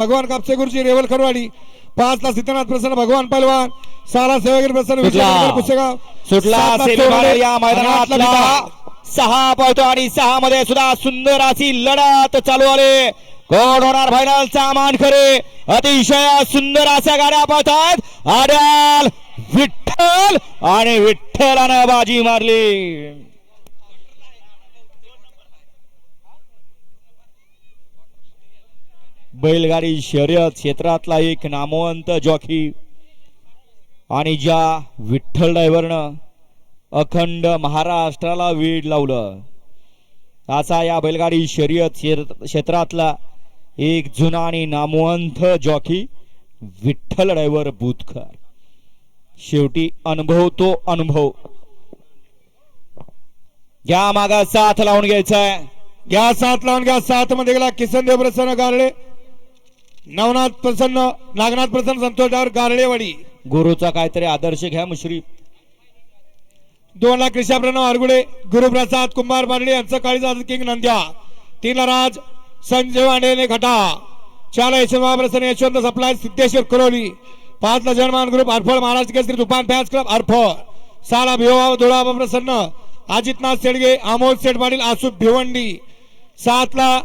भगवान कापसे गुरुजी रेवल खरवाडी. पाच ला सिद्धनाथ प्रसन्न भगवान पहलवान. साला सेवागिरी प्रसन्न पुसेगाव. सुटला. या मैदानातला. सहा पळतो आणि सहा मध्ये सुद्धा सुंदर अशी लढत चालू आले. कोण होणार फायनलचा मानकरी? अतिशय सुंदर अशा गाड्या पळतात. आड्याल विठ्ठल आणि विठ्ठलानं बाजी मारली. बैलगाडी शर्यत क्षेत्रातला एक नामवंत जॉकी. आणि ज्या विठ्ठल ड्रायव्हरनं अखंड महाराष्ट्राला वेड लावलं. असा या बैलगाडी शर्यत क्षेत्र- क्षेत्रातला एक जुना आणि नामवंत जॉकी विठ्ठल ड्रायव्हर बुधकर शेवटी अनुभव तो अनुभव. घ्या मागा साथ लावून घ्यायचा आहे. घ्या साथ लावून घ्या. साथमध्ये गेला किसन देव प्रसन्न गारडे. नवनाथ प्रसन्न नागनाथ प्रसन्न संतोष डावर गारडेवाडी गुरुचा काहीतरी आदर्श घ्या मुश्रीफ दोन ला कृष्णा प्रणव आरगुडे. गुरुप्रसाद कुंभार बारडे यांचं काळीजात किंग नंद्या. तीन राज संजय वांडेने घटा. चार यशवंत प्रसन्न यशवंत सप्लाय सिद्धेश्वर करोली. पाच ला जनमान ग्रुप हरफळ महाराष्ट्र केसरी तुफान फॅन्स क्लब हरफळ सहा ला भिवा धुळा प्रसन्न अजितनाथ शेडगे अमोल शेठ पाटील आसू भिवंडी. सात ला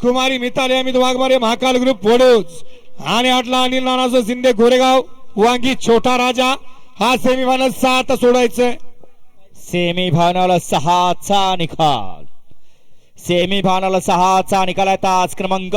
कुमारी मिताली अमित वाघमारे महाकाल ग्रुप वडोज आणि आठला अनिल नानाचं शिंदे गोरेगाव वांगी छोटा राजा. हा सेमीफायनल सात सोडायचं सेमी फायनल सहाचा निकाल. सेमी फायनल सहाचा निकाल आहे तास क्रमांक